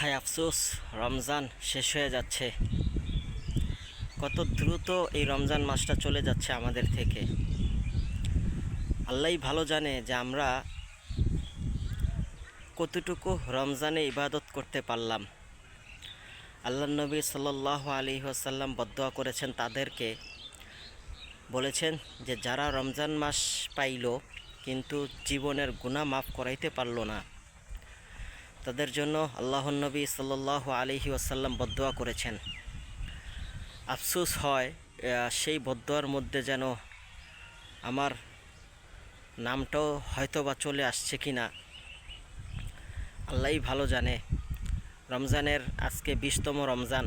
হায় আফসোস, রমজান শেষ হয়ে যাচ্ছে। কত দ্রুত এই রমজান মাসটা চলে যাচ্ছে আমাদের থেকে। আল্লাহই ভালো জানে যে আমরা কতটুকু রমজানে ইবাদত করতে পারলাম। আল্লাহ নবী সাল্লাহ আলী আসাল্লাম বদোয়া করেছেন তাদেরকে। বলেছেন যে, যারা রমজান মাস পাইল, কিন্তু জীবনের গুণা মাফ করাইতে পারল না। তাদের জন্য আল্লাহ নবী সাল্লাহ আলহি আসাল্লাম বদোয়া করেছেন। আফসোস হয় সেই বদোয়ার মধ্যে যেন আমার নামটাও হয়তো বা চলে আসছে কি না আল্লাহই ভালো জানে। রমজানের আজকে বিশতম রমজান।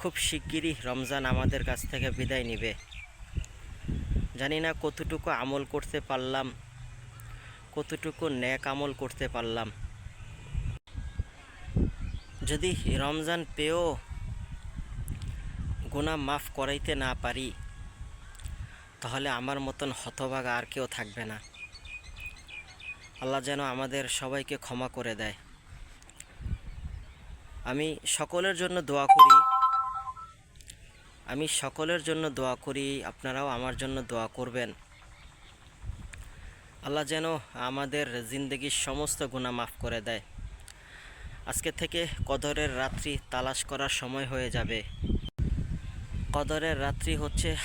খুব শিগগিরই রমজান আমাদের কাছ থেকে বিদায় নিবে। জানি না কতটুকু আমল করতে পারলাম কতটুকু ন্যাক আমল করতে পারলাম। যদি রমজান পেয়েও গুণা মাফ করাইতে না পারি, তাহলে আমার মতন হতভাগা আর কেউ থাকবে না। আল্লাহ যেন আমাদের সবাইকে ক্ষমা করে দেয়। আমি সকলের জন্য দোয়া করি। আমি সকলের জন্য দোয়া করি, আপনারাও আমার জন্য দোয়া করবেন। আল্লাহ যেন আমাদের জিন্দগির সমস্ত গুণা মাফ করে দেয়। আজকে থেকে কদরের রাত্রি তালাশ করার সময় হয়ে যাবে। কদরের রাত্রি হচ্ছে